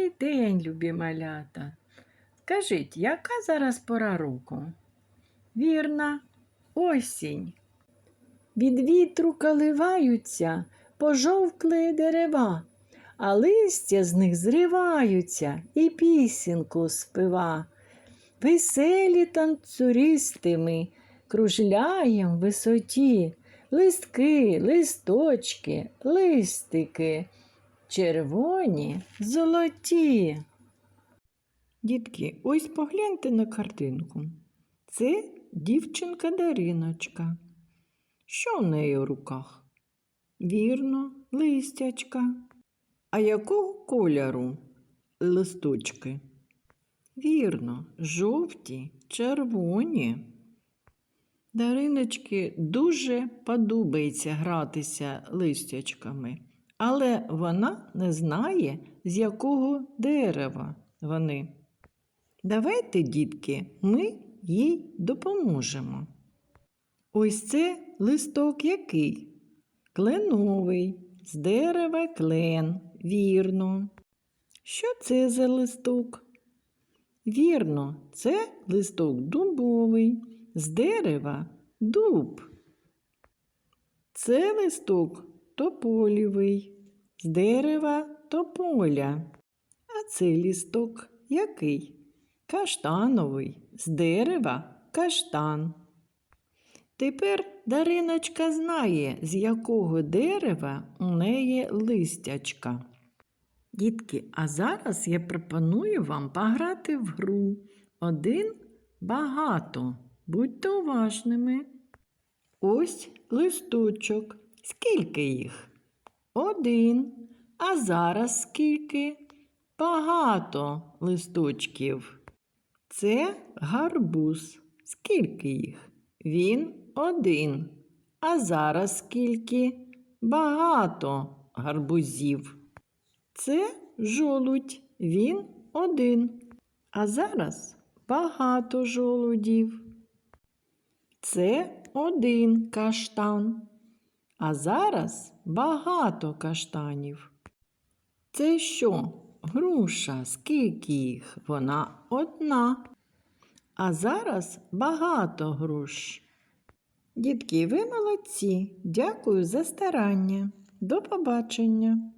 Добрий день, любі малята. Скажіть, яка зараз пора року? Вірна, осінь. Від вітру каливаються пожовкли дерева, а листя з них зриваються і пісенку спива. Веселі танцюристи кружляєм в висоті, листки, листочки, листики, червоні, золоті. Дітки, ось погляньте на картинку. Це дівчинка Дариночка. Що в неї в руках? Вірно, листячка. А якого кольору листочки? Вірно, жовті, червоні. Дариночки дуже подобається гратися листячками, але вона не знає, з якого дерева вони. Давайте, дітки, ми їй допоможемо. Ось це листок який? Кленовий, з дерева клен, вірно. Що це за листок? Вірно, це листок дубовий, з дерева дуб. Це листок тополівий, з дерева тополя. А цей листок який? Каштановий, з дерева каштан. Тепер Дариночка знає, з якого дерева у неї листячка. Дітки, а зараз я пропоную вам пограти в гру один багато. Будьте уважними. Ось листочок. Скільки їх? Один. А зараз скільки? Багато листочків. Це гарбуз. Скільки їх? Він один. А зараз скільки? Багато гарбузів. Це жолудь, він один. А зараз багато жолудів. Це один каштан. А зараз багато каштанів. Це що? Груша, скільки їх? Вона одна. А зараз багато груш. Дітки, ви молодці. Дякую за старання. До побачення.